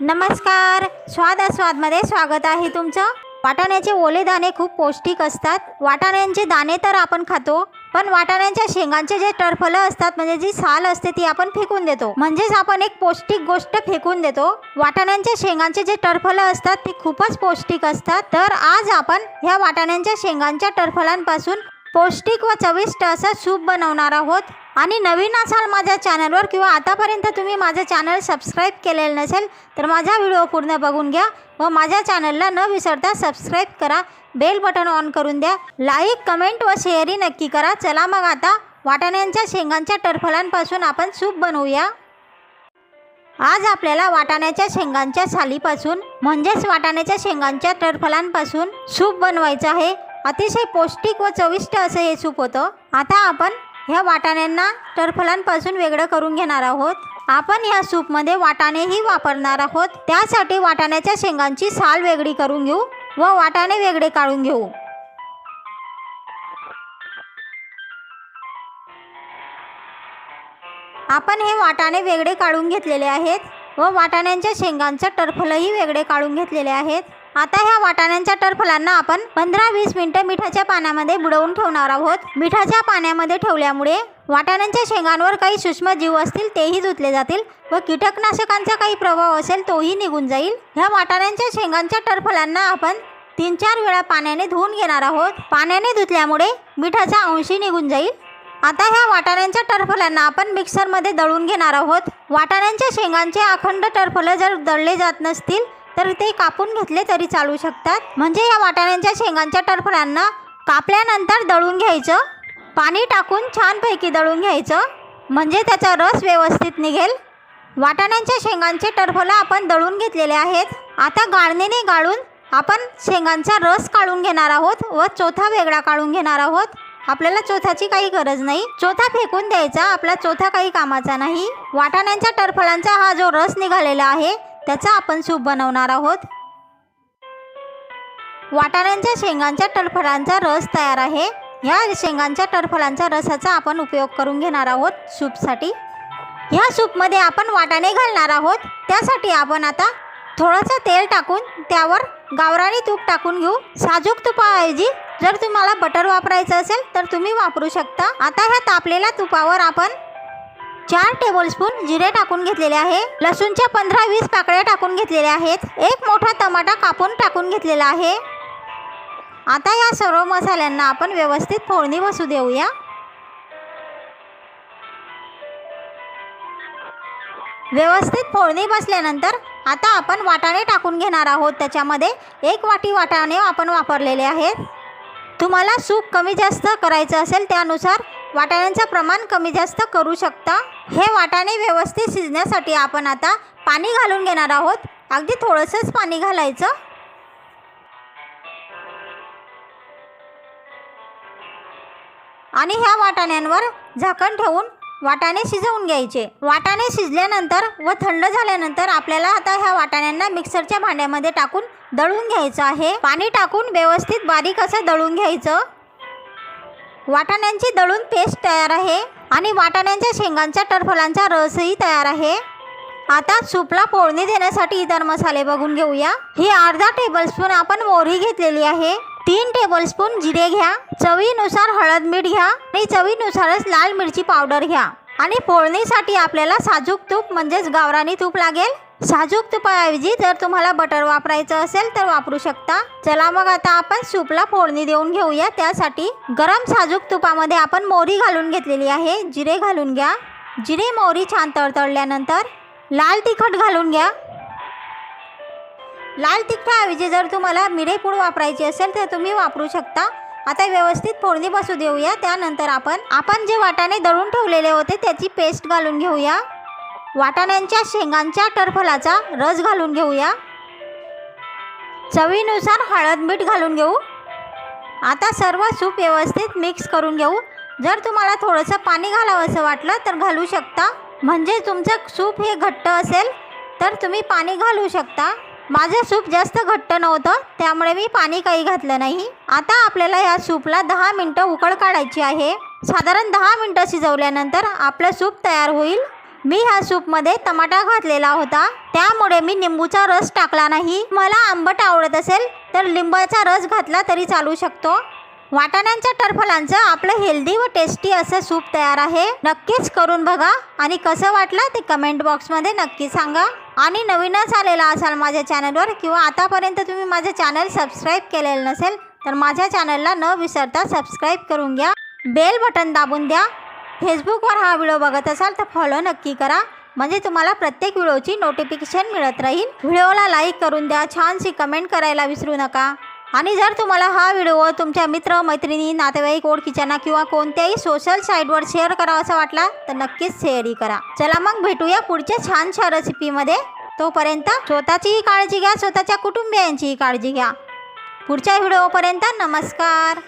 नमस्कार. स्वाद स्वादमध्ये स्वागत आहे तुमचं. वाटाण्याचे ओले दाणे खूप पौष्टिक असतात. वाटाण्यांचे दाणे तर आपण खातो पण वाटाण्यांच्या शेंगांचे जे टरफलं असतात म्हणजे जी साल असते ती आपण फेकून देतो. म्हणजेच आपण एक पौष्टिक गोष्ट फेकून देतो. वाटाण्यांच्या शेंगांचे जे टरफलं असतात ते खूपच पौष्टिक असतात. तर आज आपण ह्या वाटाण्यांच्या शेंगांच्या टरफलांपासून पौष्टिक व चविष्ट असं सूप बनवणार आहोत. आणि नवीन असाल माझ्या चॅनलवर किंवा आतापर्यंत तुम्ही माझं चॅनल सबस्क्राईब केलेलं नसेल तर माझा व्हिडिओ पूर्ण बघून घ्या व माझ्या चॅनलला न विसरता सबस्क्राईब करा बेल बटन ऑन करून द्या लाईक कमेंट व शेअरही नक्की करा. चला मग आता वाटाण्यांच्या शेंगांच्या टरफलांपासून आपण सूप बनवूया. आज आपल्याला वाटाण्याच्या शेंगांच्या सालीपासून म्हणजेच वाटाण्याच्या शेंगांच्या टरफलांपासून सूप बनवायचं आहे. अतिशय पौष्टिक व चविष्ट असं हे सूप होतं. आता आपण ह्या वाटाण्यांना टरफलांपासून वेगळं करून घेणार आहोत. आपण ह्या सूपमध्ये वाटाणेही वापरणार आहोत. त्यासाठी वाटाण्याच्या शेंगांची साल वेगळी करून घेऊ व वाटाणे वेगळे काढून घेऊ. आपण हे वाटाणे वेगळे काढून घेतलेले आहेत व वाटाण्यांच्या शेंगांचं टरफलही वेगळे काढून घेतलेले आहेत. आता ह्या वाटाण्यांच्या टरफलांना आपण पंधरा वीस मिनटं मिठाच्या पाण्यामध्ये बुडवून ठेवणार आहोत. मिठाच्या पाण्यामध्ये ठेवल्यामुळे वाटाण्यांच्या शेंगांवर काही सूक्ष्म जीव असतील तेही धुतले जातील व कीटकनाशकांचा काही प्रभाव असेल तोही निघून जाईल. ह्या वाटाण्यांच्या शेंगांच्या टरफलांना आपण तीन चार वेळा पाण्याने धुवून घेणार आहोत. पाण्याने धुतल्यामुळे मिठाचा अंशी निघून जाईल. आता ह्या वाटाण्यांच्या टरफलांना आपण मिक्सरमध्ये दळून घेणार आहोत. वाटाण्यांच्या शेंगांचे अखंड टरफलं जर दळले जात नसतील तर ते कापून घेतले तरी चालू शकतात. म्हणजे या वाटाण्यांच्या शेंगांच्या टरफल्यांना कापल्यानंतर दळून घ्यायचं. पाणी टाकून छानपैकी दळून घ्यायचं. म्हणजे त्याचा रस व्यवस्थित निघेल. वाटाण्यांच्या शेंगांचे टरफलं आपण दळून घेतलेले आहेत. आता गाळणीने गाळून आपण शेंगांचा रस काढून घेणार आहोत व चोथा वेगळा काढून घेणार आहोत. आपल्याला चोथाची काही गरज नाही. चोथा फेकून द्यायचा. आपला चोथा काही कामाचा नाही. वाटाण्यांच्या टरफलांचा हा जो रस निघालेला आहे त्याचा आपण सूप बनवणार आहोत. वाटाण्यांच्या शेंगांच्या टरफळांचा रस तयार आहे. ह्या शेंगांच्या टरफळांच्या रसाचा आपण उपयोग करून घेणार आहोत सूपसाठी. ह्या सूपमध्ये आपण वाटाणे घालणार आहोत. त्यासाठी आपण आता थोडंसं तेल टाकून त्यावर गावरानी तूप टाकून घेऊ. साजूक तुपाऐवजी जर तुम्हाला बटर वापरायचं असेल तर तुम्ही वापरू शकता. आता ह्या तापलेल्या तुपावर आपण चार टेबलस्पून जिरे टाकून घेतलेले आहे. लसूणच्या पंधरा वीस पाकळ्या टाकून घेतलेल्या आहेत. एक मोठा टमाटा कापून टाकून घेतलेला आहे. आता या सर्व मसाल्यांना आपण व्यवस्थित फोडणी बसू देऊया. व्यवस्थित फोडणी बसल्यानंतर आता आपण वाटाणे टाकून घेणार आहोत. त्याच्यामध्ये एक वाटी वाटाणे आपण वापरलेले आहेत. तुम्हाला सूप कमी जास्त करायचं असेल त्यानुसार वाटाण्यांचं प्रमाण कमी जास्त करू शकता? हे वाटाणे व्यवस्थित शिजण्यासाठी आपण आता पाणी घालून घेणार आहोत. अगदी थोडंसंच पाणी घालायचं. आणि ह्या वाटाण्यांवर झाकण ठेवून वाटाणे शिजवून घ्यायचे. वाटाणे शिजल्यानंतर व थंड झाल्यानंतर आपल्याला आता ह्या वाटाण्यांना मिक्सरच्या भांड्यामध्ये टाकून दळून घ्यायचं आहे. पाणी टाकून व्यवस्थित बारीक असं दळून घ्यायचं. वाटाण्यांची दळून पेस्ट तयार आहे आणि वाटाण्यांच्या शेंगांच्या टरफलांचा रसही तयार आहे. आता सूपला फोडणी देण्यासाठी इतर मसाले बघून घेऊया. ही अर्धा टेबलस्पून आपण मोहरी घेतलेली आहे. तीन टेबलस्पून जिरे घ्या. चवीनुसार हळद मीठ घ्या आणि चवीनुसारच लाल मिरची पावडर घ्या. आणि फोडणीसाठी आपल्याला साजूक तूप म्हणजेच गावरानी तूप लागेल. साजूक तुपाऐवजी जर तुम्हाला बटर वापरायचं असेल तर वापरू शकता. चला मग आता आपण सूपला फोडणी देऊन घेऊया. त्यासाठी गरम साजूक तुपामध्ये आपण मोहरी घालून घेतलेली आहे. जिरे घालून घ्या. जिरे मोहरी छान तळतळल्यानंतर लाल तिखट घालून घ्या. लाल तिखटाऐवजी जर तुम्हाला मिरेपूड वापरायची असेल तर तुम्ही वापरू शकता. आता व्यवस्थित फोडणी बसू देऊया. त्यानंतर आपण आपण जे वाटाणे दळून ठेवलेले होते त्याची पेस्ट घालून घेऊया. वाटाण्यांच्या शेंगांच्या टरफलाचा रस घालून घेऊया. चवीनुसार हळद मीठ घालून घेऊ. आता सर्व सूप व्यवस्थित मिक्स करून घेऊ. जर तुम्हाला थोडंसं पाणी घालावं असं वाटलं तर घालू शकता. म्हणजे तुमचं सूप हे घट्ट असेल तर तुम्ही पाणी घालू शकता. माझं सूप जास्त घट्ट नव्हतं त्यामुळे मी पाणी काही घातलं नाही. आता आपल्याला या सूपला दहा मिनटं उकळ काढायची आहे. साधारण दहा मिनटं शिजवल्यानंतर आपलं सूप तयार होईल. मी ह्या सूपमध्ये टमाटा घातलेला होता. त्यामुळे मी निंबूचा रस टाकला नाही. मला आंबट आवडत असेल तर लिंबाचा रस घातला तरी चालू शकतो. वाटाण्यांच्या टरफलांचं आपलं हेल्दी व टेस्टी असं सूप तयार आहे. नक्कीच करून बघा आणि कसं वाटलं ते कमेंट बॉक्समध्ये नक्की सांगा. आणि नवीनच आलेला असाल माझ्या चॅनलवर किंवा आतापर्यंत तुम्ही माझं चॅनल सबस्क्राईब केलेलं नसेल तर माझ्या चॅनलला न विसरता सबस्क्राईब करून घ्या. बेल बटन दाबून द्या. फेसबुकवर हा व्हिडिओ बघत असाल तर फॉलो नक्की करा. म्हणजे तुम्हाला प्रत्येक व्हिडिओची नोटिफिकेशन मिळत राहील. व्हिडिओला लाईक करून द्या. छानशी कमेंट करायला विसरू नका. आणि जर तुम्हाला हा व्हिडिओ तुमच्या मित्र मैत्रिणी नातेवाईक ओळखीच्यांना किंवा कोणत्याही सोशल साईटवर शेअर करावासा वाटला तर नक्कीच शेअरही करा. चला मग भेटूया पुढच्या छानशा रेसिपीमध्ये तोपर्यंत स्वतःचीही काळजी घ्या. स्वतःच्या कुटुंबियांचीही काळजी घ्या. पुढच्या व्हिडिओपर्यंत नमस्कार.